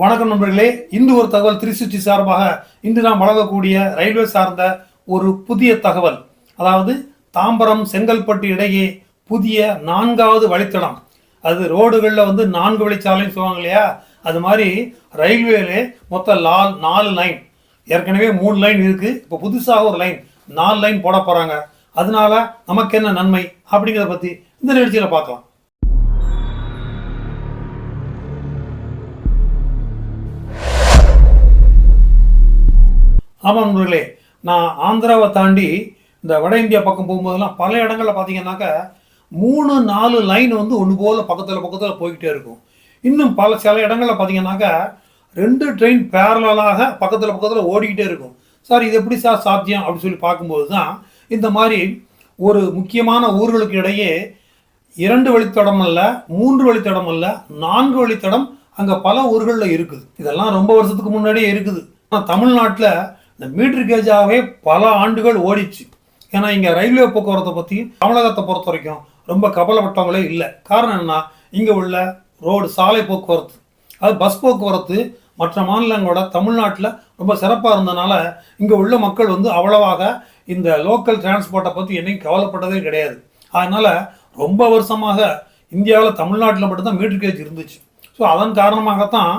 வணக்கம் நண்பர்களே. இன்று ஒரு தகவல் திருச்சி சார்பாக இன்று நாம் வழங்கக்கூடிய ரயில்வே சார்ந்த ஒரு புதிய தகவல். அதாவது தாம்பரம் செங்கல்பட்டு இடையே புதிய நான்காவது வழித்தடம். அது ரோடுகளில் வந்து நான்கு வழிச்சாலைன்னு சொல்லுவாங்க இல்லையா? அது மாதிரி ரயில்வேலே மொத்தம் லால் நாலு லைன். ஏற்கனவே மூணு லைன் இருக்குது இப்போ புதுசாக ஒரு லைன். நாலு லைன் போட போகிறாங்க அதனால நமக்கு என்ன நன்மை? அப்படிங்கிறத பற்றி இந்த நிகழ்ச்சியில் பார்க்கலாம். ஆமாம் நண்பர்களே நான் ஆந்திராவை தாண்டி இந்த வட இந்தியா பக்கம் போகும்போதெல்லாம் பல இடங்களில் பார்த்தீங்கன்னாக்கா மூணு நாலு லைன் வந்து ஒன்று போல் பக்கத்தில் பக்கத்தில் போய்கிட்டே இருக்கும். இன்னும் பல சில இடங்களில் பார்த்தீங்கன்னாக்கா ரெண்டு ட்ரெயின் பேரலாக பக்கத்தில் பக்கத்தில் ஓடிக்கிட்டே இருக்கும். சார் இது எப்படி சார் சாத்தியம் அப்படின்னு சொல்லி பார்க்கும்போது தான் இந்த மாதிரி ஒரு முக்கியமான ஊர்களுக்கு இடையே இரண்டு வழித்தடம் அல்ல மூன்று வழித்தடம் அல்ல நான்கு வழித்தடம் அங்கே பல ஊர்களில் இருக்குது. இதெல்லாம் ரொம்ப வருஷத்துக்கு முன்னாடியே இருக்குது. ஆனால் தமிழ்நாட்டில் இந்த மீட்டர் கேஜாகவே பல ஆண்டுகள் ஓடிச்சு. ஏன்னா இங்கே ரயில்வே போக்குவரத்தை பற்றி தமிழகத்தை பொறுத்த வரைக்கும் ரொம்ப கவலைப்பட்டவங்களே இல்லை. காரணம் என்ன இங்கே உள்ள ரோடு சாலை போக்குவரத்து. அது பஸ் போக்குவரத்து மற்ற மாநிலங்களோட தமிழ்நாட்டில் ரொம்ப சிறப்பாக இருந்தனால இங்கே உள்ள மக்கள் வந்து அவ்வளவாக இந்த லோக்கல் டிரான்ஸ்போர்ட்டை பற்றி என்னையும் கவலைப்பட்டதே கிடையாது. அதனால் ரொம்ப வருஷமாக இந்தியாவில் தமிழ்நாட்டில் மட்டும்தான் மீட்டர் கேஜ் இருந்துச்சு. ஸோ அதன் காரணமாகத்தான்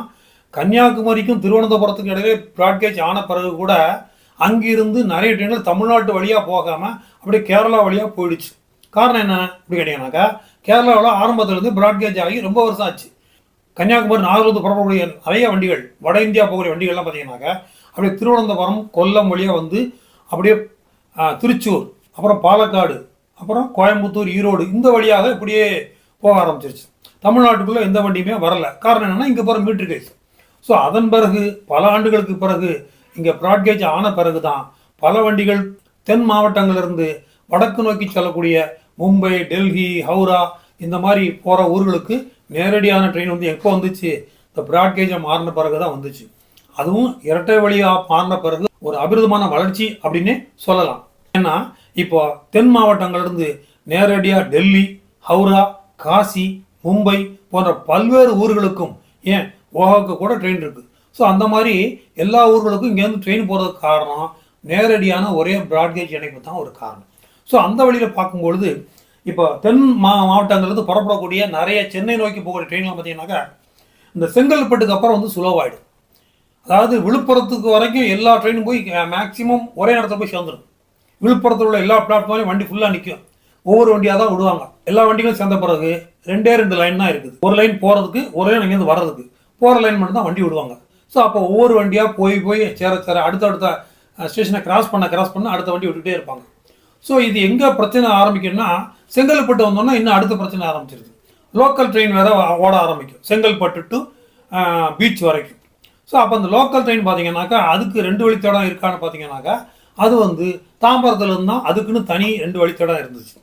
கன்னியாகுமரிக்கும் திருவனந்தபுரத்துக்கும் இடையிலே பிராட்கேஜ் ஆன பிறகு கூட அங்கிருந்து நிறைய ட்ரெயின்கள் தமிழ்நாட்டு வழியாக போகாமல் அப்படியே கேரளா வழியாக போயிடுச்சு. காரணம் என்ன அப்படி கேட்டீங்கன்னாக்கா கேரளாவில் ஆரம்பத்திலேருந்து பிராட்கேஜ் ஆகி ரொம்ப வருஷம் ஆச்சு. கன்னியாகுமரி நாகர்கோவில் புறப்படக்கூடிய நிறைய வண்டிகள் வட இந்தியா போகக்கூடிய வண்டிகள்லாம் பார்த்தீங்கன்னாக்கா அப்படியே திருவனந்தபுரம் கொல்லம் வழியாக வந்து அப்படியே திருச்சூர் அப்புறம் பாலக்காடு அப்புறம் கோயம்புத்தூர் ஈரோடு இந்த வழியாக இப்படியே போக ஆரம்பிச்சிருச்சு. தமிழ்நாட்டுக்குள்ளே எந்த வண்டியுமே வரல. காரணம் என்னன்னா இங்கே போகிற மீட்டர் கேஸ் ஸோ அதன் பிறகு பல ஆண்டுகளுக்கு பிறகு இங்கே ப்ராட்கேஜ் ஆன பிறகு தான் பல வண்டிகள் தென் மாவட்டங்களிலிருந்து வடக்கு நோக்கி செல்லக்கூடிய மும்பை டெல்லி ஹவுரா இந்த மாதிரி போகிற ஊர்களுக்கு நேரடியான ட்ரெயின் வந்து எப்போ வந்துச்சு? இந்த ப்ராட்கேஜை மாறின பிறகு தான் வந்துச்சு. அதுவும் இரட்டை வழியாக மாறின பிறகு ஒரு அபிரதமான வளர்ச்சி அப்படின்னே சொல்லலாம். ஏன்னா இப்போ தென் மாவட்டங்கள்லேருந்து நேரடியாக டெல்லி ஹவுரா காசி மும்பை போன்ற பல்வேறு ஊர்களுக்கும் ஏன் ஓஹாவுக்கு கூட ட்ரெயின் இருக்குது. ஸோ அந்த மாதிரி எல்லா ஊர்களுக்கும் இங்கேருந்து ட்ரெயின் போகிறதுக்கு காரணம் நேரடியான ஒரே ப்ராட்கேஜ் இணைப்பு தான் ஒரு காரணம். ஸோ அந்த வழியில் பார்க்கும்பொழுது இப்போ தென் மா மாவட்டங்கள்லேருந்து புறப்படக்கூடிய நிறைய சென்னை நோக்கி போகிற ட்ரெயின்லாம் பார்த்தீங்கன்னாக்கா இந்த செங்கல்பட்டுக்கு அப்புறம் வந்து சுலோவாயிடும் அதாவது விழுப்புரத்துக்கு வரைக்கும் எல்லா ட்ரெயினும் போய் மேக்ஸிமம் ஒரே நேரத்தில் போய் சேர்ந்துடும். விழுப்புரத்தில் உள்ள எல்லா பிளாட்ஃபார்ம்லையும் வண்டி ஃபுல்லாக நிற்கும் ஒவ்வொரு வண்டியாக தான் விடுவாங்க. எல்லா வண்டிகளும் சேர்ந்த பிறகு ரெண்டே ரெண்டு லைன் தான் இருக்குது. ஒரு லைன் போகிறதுக்கு ஒரு லைன் இங்கேருந்து வர்றதுக்கு. போகிற லைன் மட்டும் தான் வண்டி விடுவாங்க. ஸோ அப்போ ஒவ்வொரு வண்டியாக போய் போய் சேர சேர அடுத்தடுத்த ஸ்டேஷனை கிராஸ் பண்ண கிராஸ் பண்ண அடுத்த வண்டி விட்டுகிட்டே இருப்பாங்க. ஸோ இது எங்கே பிரச்சனை ஆரம்பிக்கும்னா செங்கல்பட்டு வந்தோம்னா இன்னும் அடுத்த பிரச்சனை ஆரம்பிச்சிருது. லோக்கல் ட்ரெயின் வேறு ஓட ஆரம்பிக்கும். செங்கல்பட்டு டு பீச் வரைக்கும். ஸோ அப்போ அந்த லோக்கல் ட்ரெயின் பார்த்தீங்கன்னாக்கா அதுக்கு ரெண்டு வழித்தடம் இருக்கான்னு பார்த்தீங்கன்னாக்கா அது வந்து தாம்பரத்துலேருந்து தான் அதுக்குன்னு தனி ரெண்டு வழித்தடம் இருந்துச்சு.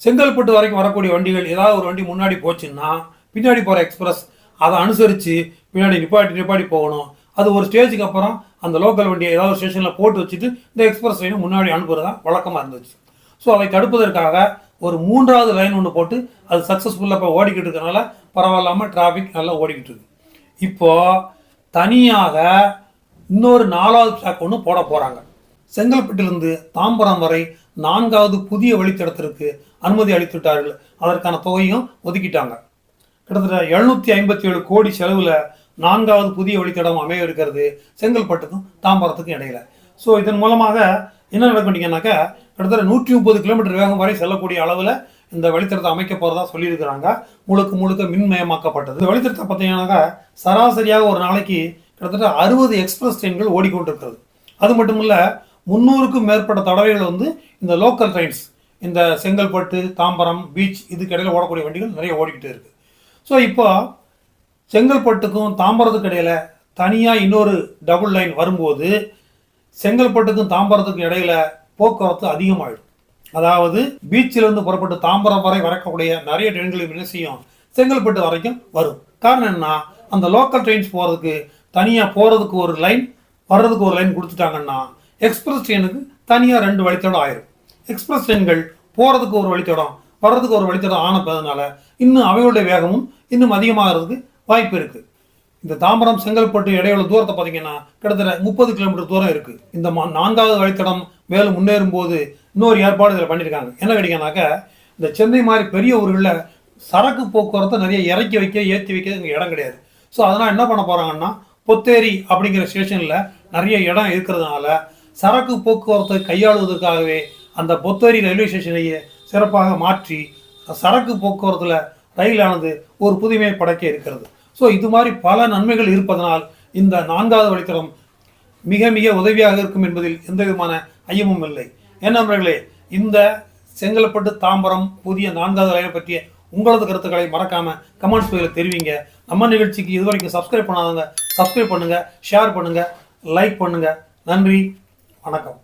செங்கல்பட்டு வரைக்கும் வரக்கூடிய வண்டிகள் ஏதாவது ஒரு வண்டி முன்னாடி போச்சுன்னா பின்னாடி போகிற எக்ஸ்பிரஸ் அதை அனுசரித்து பின்னாடி நிப்பாட்டி நிப்பாட்டி போகணும். அது ஒரு ஸ்டேஜுக்கு அப்புறம் அந்த லோக்கல் வண்டியை ஏதாவது ஸ்டேஷனில் போட்டு வச்சுட்டு இந்த எக்ஸ்பிரஸ் ட்ரெயினை முன்னாடி அனுப்புறது தான் வழக்கமாக இருந்துச்சு. ஸோ அதை தடுப்பதற்காக ஒரு மூன்றாவது லைன் ஒன்று போட்டு அது சக்ஸஸ்ஃபுல்லாக இப்போ ஓடிக்கிட்டு இருக்கறனால பரவாயில்லாமல் டிராஃபிக் நல்லா ஓடிக்கிட்டு இருக்கு. இப்போது தனியாக இன்னொரு நாலாவது ட்ராக் ஒன்று போட போகிறாங்க செங்கல்பட்டிலிருந்து தாம்பரம் வரை நான்காவது புதிய வழித்தடத்திற்கு அனுமதி அளித்துவிட்டார்கள். அதற்கான தொகையும் ஒதுக்கிட்டாங்க. கிட்டத்தட்ட எழுநூத்தி ஐம்பத்தி ஏழு கோடி செலவில் நான்காவது புதிய வழித்தடம் அமைய இருக்கிறது செங்கல்பட்டுக்கும் தாம்பரத்துக்கும் இடையில. ஸோ இதன் மூலமாக என்ன நடக்கணுங்கன்னாக்கா கிட்டத்தட்ட நூற்றி முப்பது கிலோமீட்டர் வேகம் வரை செல்லக்கூடிய அளவில் இந்த வழித்தடத்தை அமைக்க போகிறதா சொல்லியிருக்கிறாங்க. முழுக்க முழுக்க மின்மயமாக்கப்பட்டது. இந்த வழித்தடத்தை பார்த்தீங்கன்னாக்கா சராசரியாக ஒரு நாளைக்கு கிட்டத்தட்ட அறுபது எக்ஸ்பிரஸ் ட்ரெயின்கள் ஓடிக்கொண்டிருக்கிறது. அது மட்டும் இல்லை முந்நூறுக்கும் மேற்பட்ட தடவைகள் வந்து இந்த லோக்கல் ட்ரெயின்ஸ் இந்த செங்கல்பட்டு தாம்பரம் பீச் இதுக்கு இடையில ஓடக்கூடிய வண்டிகள் நிறைய ஓடிக்கிட்டு இருக்குது ஸோ இப்போ செங்கல்பட்டுக்கும் தாம்பரத்துக்கு இடையில் தனியாக இன்னொரு டபுள் லைன் வரும்போது செங்கல்பட்டுக்கும் தாம்பரத்துக்கும் இடையில போக்குவரத்து அதிகமாகிடும் அதாவது பீச்சிலிருந்து புறப்பட்டு தாம்பரம் வரை வரக்கூடிய நிறைய ட்ரெயின்கள் என்ன செய்யும்? செங்கல்பட்டு வரைக்கும் வரும். காரணம் என்ன அந்த லோக்கல் ட்ரெயின்ஸ் போகிறதுக்கு தனியாக போகிறதுக்கு ஒரு லைன் வர்றதுக்கு ஒரு லைன் கொடுத்துட்டாங்கன்னா எக்ஸ்பிரஸ் ட்ரெயினுக்கு தனியாக ரெண்டு வழித்தடம் ஆயிரும். எக்ஸ்பிரஸ் ட்ரெயின்கள் போகிறதுக்கு ஒரு வழித்தடம் வர்றதுக்கு ஒரு வழித்தடம் ஆனப்பதனால இன்னும் அவைகளுடைய வேகமும் இன்னும் அதிகமாகிறதுக்கு வாய்ப்பு இருக்குது இந்த தாம்பரம் செங்கல்பட்டு இடையுள்ள தூரத்தை பார்த்தீங்கன்னா கிட்டத்தட்ட முப்பது கிலோமீட்டர் தூரம் இருக்குது இந்த மா- நான்காவது வழித்தடம் மேலும் முன்னேறும் போது இன்னொரு ஏற்பாடு இதில் பண்ணியிருக்காங்க. என்ன கேட்டீங்கன்னாக்க இந்த சென்னை மாதிரி பெரிய ஊர்களில் சரக்கு போக்குவரத்தை நிறைய இறக்கி வைக்க ஏற்றி வைக்க இங்கே இடம் கிடையாது. ஸோ அதனால் என்ன பண்ண போகிறாங்கன்னா பொத்தேரி அப்படிங்கிற ஸ்டேஷனில் நிறைய இடம் இருக்கிறதுனால சரக்கு போக்குவரத்தை கையாளுவதற்காகவே அந்த பொத்தேரி ரயில்வே ஸ்டேஷனையே சிறப்பாக மாற்றி சரக்கு போக்குவரத்தில் ரயிலானது ஒரு புதுமையை படைக்க இருக்கிறது. ஸோ இது மாதிரி பல நன்மைகள் இருப்பதனால் இந்த நான்காவது வழித்தடம் மிக மிக உதவியாக இருக்கும் என்பதில் எந்த விதமான ஐயமும் இல்லை. என்ன நண்பர்களே இந்த செங்கல்பட்டு தாம்பரம் புதிய நான்காவது ரயில் பற்றிய உங்களது கருத்துக்களை மறக்காம கமெண்ட்ஸ் பகுதியில் தெரிவிங்க. நம்ம நிகழ்ச்சிக்கு இதுவரைக்கும் சப்ஸ்கிரைப் பண்ணாதவங்க சப்ஸ்கிரைப் பண்ணுங்க ஷேர் பண்ணுங்க லைக் பண்ணுங்க. நன்றி வணக்கம்.